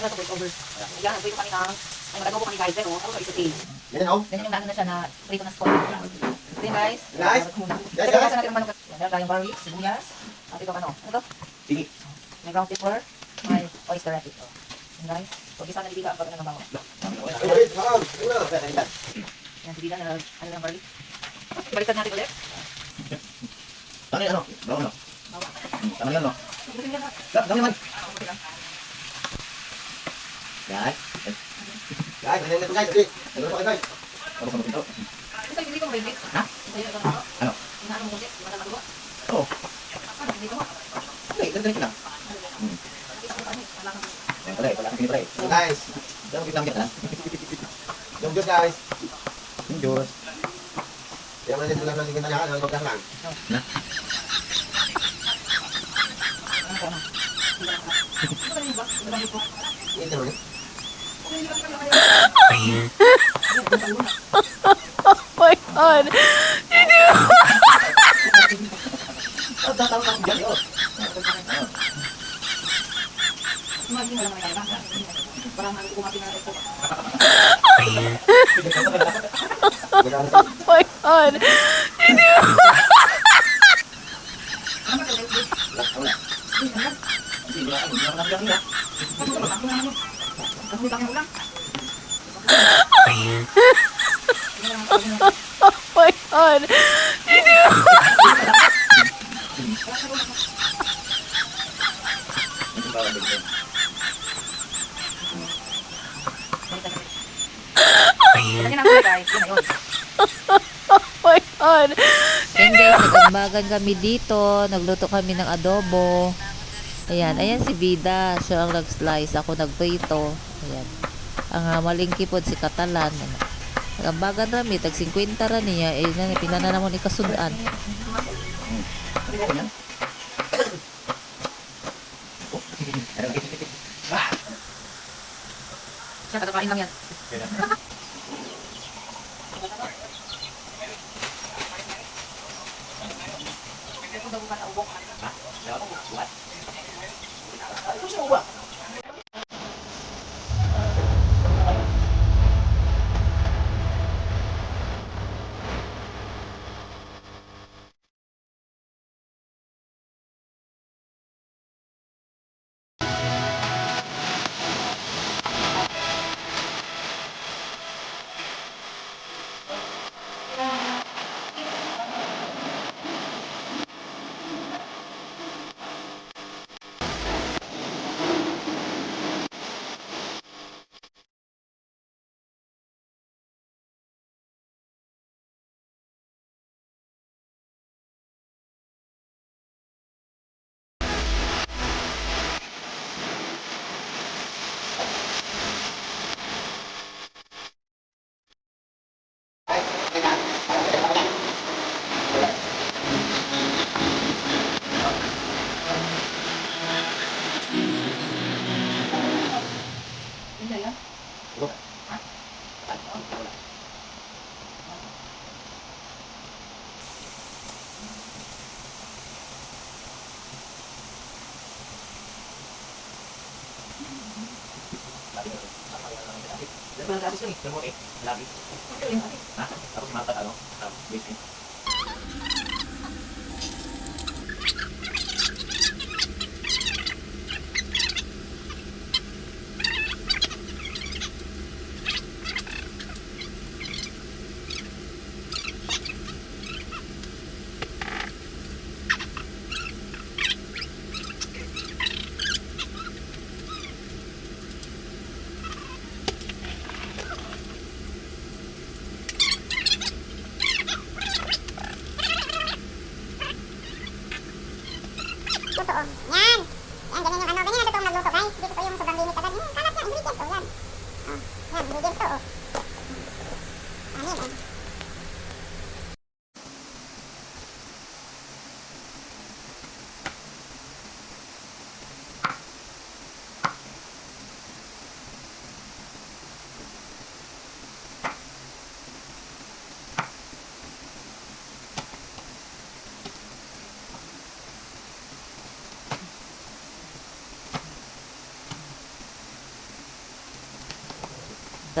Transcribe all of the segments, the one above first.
Ano to, voice over. Yan, nag-prito kami ng, ay mag-adobo kami guys, pero ako sa isatin. Yan oh. Ganyan yung daan na siya na prito na spot. Yun guys. Guys. Guys, Guys, guys. natin ang manok. Meron tayong garlic, sibuyas. At ito ano, ano to? Sige. May ground pepper, may oyster wrap ito. Yan guys. So, bisa na libika pag ano ng bango. Wait, ma'am. Ano? Yan. Bida na ano ng garlic. Baliktad natin ulit. Ano yan, ano? Brown, ano? Bawa. Tama yan, no? Butin yan ha. Dami dami naman. Ah, butin lang. Guys. Yan guys? Sige. Ano guys? Ano pa ito? Ito dito mo, baby. Ha? Ano. Ano? Mo ulit, wala matuwa. Oo. Ano, dito mo. Okay, ganito. Dito mo wala kang Yan pala, eh, eh. Guys. Diyan kita kita. Yung Diyos guys. Yung Diyos. Kaya ng lang. Na? ko. Hindi ka lang. Ito kanina ba? Naman. my god. Oh, ka diyan, oh. Imagine mo lang may Oh my god. Na yun. Oh my god. Ayan guys, nag-ambagan kami dito. Nagluto kami ng adobo. Ayan, ayan si Bida. Siya ang nag-slice. Ako nagprito. Ayan. Ang uh, malingki po si Katalan. Ano. Nag-ambagan rami. Tag 50 ra niya. Eh, na, pinana naman ikasudan. Siya kakakain lang yan. Pala tapos yun eh. Pero okay, lagi. Ha? Tapos mata ano? Ah, basic.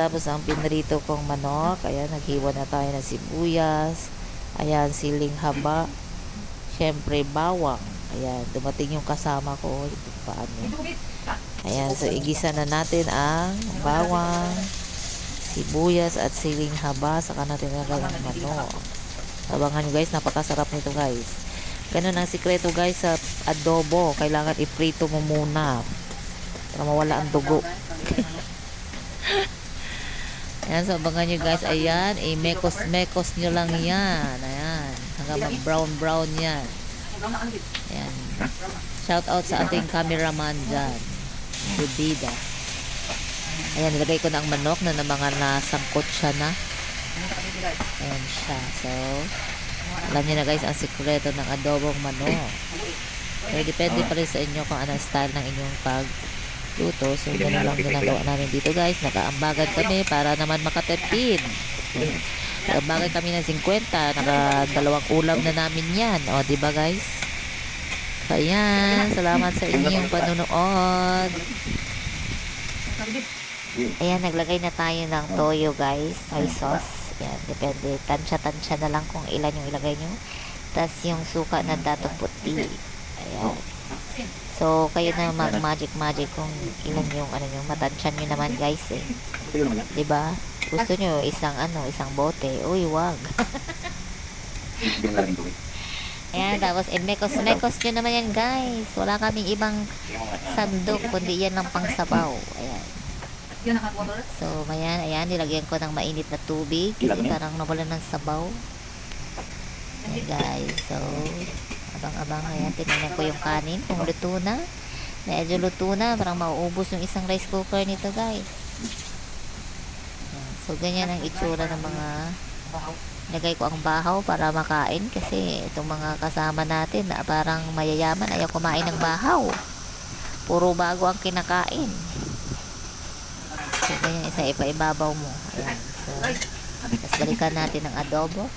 Pagkatapos ang pinrito kong manok, ayan, naghiwa na tayo ng sibuyas. Ayan, siling haba. Siyempre, bawang. Ayan, dumating yung kasama ko. Ito paano. Ayan, so igisa na natin ang bawang, sibuyas at siling haba. Saka natin nilagay ang manok. Abangan nyo guys, napakasarap nito guys. Ganun ang sikreto guys sa adobo. Kailangan iprito mo muna. Para mawala ang dugo. Ayan, so abangan nyo guys. Ayan, eh, mekos-mekos nyo lang yan. Ayan, hanggang mag-brown-brown yan. Ayan. Shout out sa ating cameraman dyan. Si Bida. Ayan, nilagay ko na ang manok na na mga nasangkot siya na. Ayan siya. So, alam niyo na guys ang sikreto ng adobong manok. Pero depende pa rin sa inyo kung anong style ng inyong pagluto. So, ganun lang ginagawa namin dito guys. Nakaambagan kami para naman makatipid. Nakaambagan kami ng 50. Nakadalawang ulam na namin yan. O, di ba guys? So, ayan. Salamat sa inyong panunood. Ayan, naglagay na tayo ng toyo guys. Soy sauce. Ayan, depende. Tansya-tansya na lang kung ilan yung ilagay nyo. Tapos yung suka na dato puti. Ayan. So, kayo na mag-magic-magic kung ilan yung ano nyo. Matansyan nyo naman guys eh. Diba? Gusto nyo isang ano, isang bote. Uy, wag. Ayan, tapos eh, mekos-mekos nyo naman yan guys. Wala kaming ibang sandok, kundi yan lang pang sabaw. Ayan. So, ayan, ayan, nilagyan ko ng mainit na tubig kasi parang nawala ng sabaw. Ayan guys, so, abang-abang, ayan, tinignan ko yung kanin, kung luto na. Medyo luto na, parang mauubos yung isang rice cooker nito guys. So, ganyan ang itsura ng mga, nilagay ko ang bahaw para makain kasi itong mga kasama natin na parang mayayaman ayaw kumain ng bahaw. Puro bago ang kinakain. So, ganyan isa ipa-ibabaw mo. Ayan. So, tapos balikan natin ang adobo.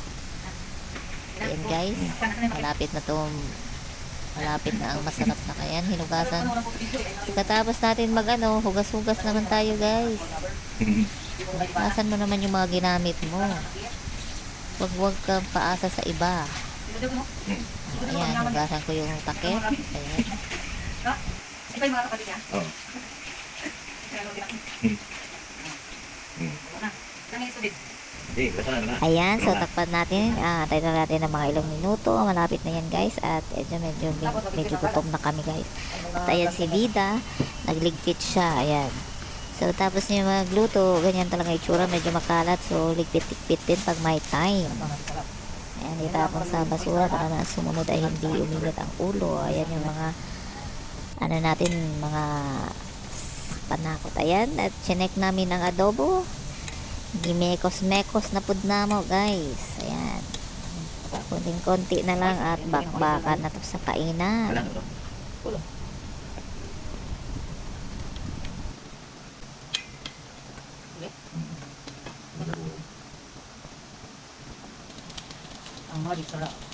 Ayan guys. Malapit na to malapit na ang masarap na kayan. Hinugasan. Pagkatapos natin mag ano, hugas-hugas naman tayo guys. Hugasan mo naman yung mga ginamit mo. Huwag huwag kang paasa sa iba. Ayan, hugasan ko yung takip. Ayan. Ito yung mga kapatid niya. Oo. Hindi, basta na na. Ayan, so takpan natin. Ah, tayo na natin ng mga ilang minuto. Malapit na yan guys. At medyo, medyo, medyo gutom na kami guys. At ayan si Vida. Nagligpit siya. Ayan. So tapos niya magluto, ganyan talaga itsura. Medyo makalat. So ligpit-ligpit din pag may time. Ayan, itapon sa basura para na sumunod ay hindi umilit ang ulo. Ayan yung mga ano natin, mga panakot. Ayan, at chinek namin ang adobo. Gimekos-mekos na pud na mo, guys. Ayan. Kunting-konti na lang at bakbakan na to sa kainan. Ang magic sarap.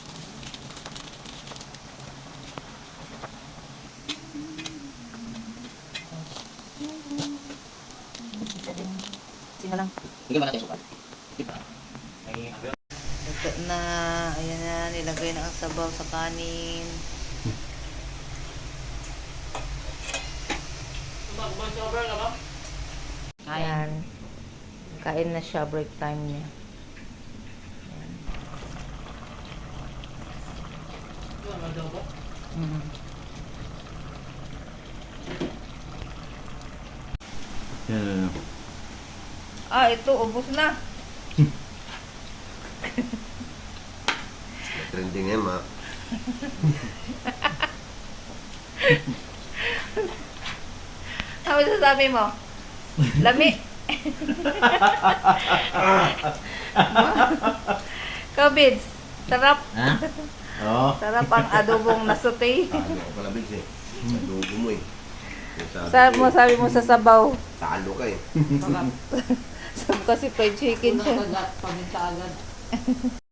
Sino lang? Ka ba natin sukat? Di ba? Ay, Ito na, ayan na, nilagay na ang sabaw sa kanin. Ayan. Kain na siya, break time niya. Ayan. Mm. Yan. Ah, ito, ubos na. Trending yan, ma. Ano sasabi mo? Lami. Kabits, sarap. Ha? Oo. Sarap ang adobong nasute. Talo ko pala, Bigs eh. Sa dugo mo eh. Sa Sabi mo, sabi mo sa sabaw. Talo ka eh. Sabi kasi fried chicken siya. Paminta agad.